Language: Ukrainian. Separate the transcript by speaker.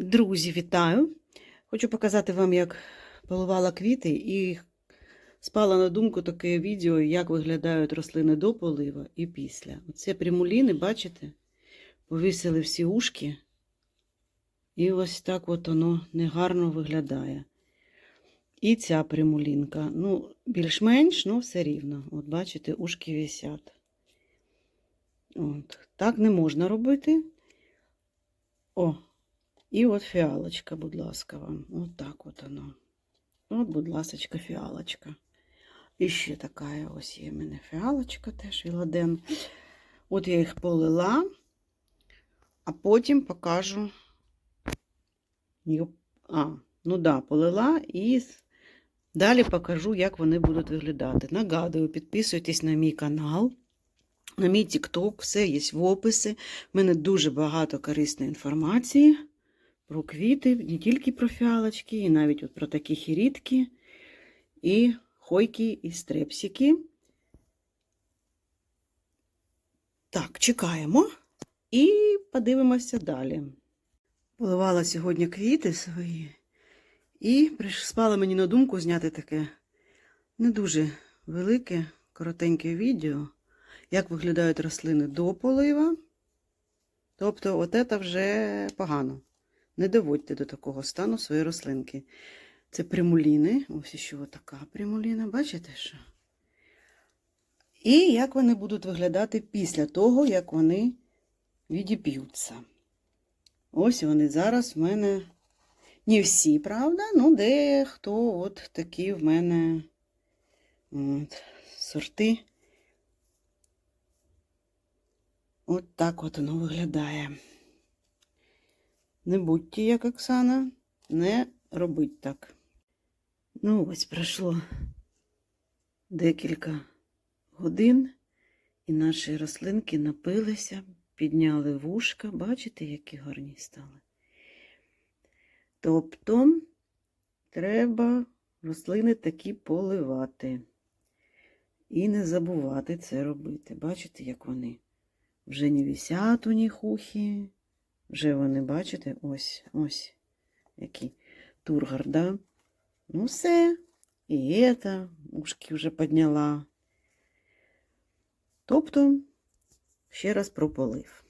Speaker 1: Друзі, вітаю! Хочу показати вам, як поливала квіти, і спала на думку таке відео, як виглядають рослини до полива і після. Оце примуліни, бачите? Повісили всі ушки, і ось так от воно негарно виглядає. І ця примулінка. Ну, більш-менш, ну все рівно. От бачите, ушки висять. От. Так не можна робити. О, і от фіалочка, будь ласка, вам. От так от воно. От, будь ласка, фіалочка. І ще така ось є в мене фіалочка теж Віладен. От я їх полила, а потім покажу. А, ну да, полила і далі покажу, як вони будуть виглядати. Нагадую, підписуйтесь на мій канал. На мій TikTok, все є в описі. У мене дуже багато корисної інформації про квіти, не тільки про фіалочки, і навіть от про такі хірідки, і хойки, і стрепсики. Так, чекаємо і подивимося далі. Поливала сьогодні квіти свої, і спала мені на думку зняти таке не дуже велике, коротеньке відео як виглядають рослини до полива. Тобто, от це вже погано. Не доводьте до такого стану свої рослинки. Це примуліни. Ось ще така примуліна, бачите що? І як вони будуть виглядати після того, як вони відіп'ються. Ось вони зараз в мене. Не всі, правда? Ну, дехто от такі в мене от, сорти. От так от воно виглядає. Не будьте, як Оксана, не робіть так. Ну, ось пройшло декілька годин, і наші рослинки напилися, підняли вушка. Бачите, які гарні стали. Тобто треба рослини такі поливати. І не забувати це робити. Бачите, як вони? Вже не висять у них ухи. Вже вони, бачите, ось, ось, які тургар, да? Ну, все. І это, ушки вже підняла. Тобто, ще раз про полив.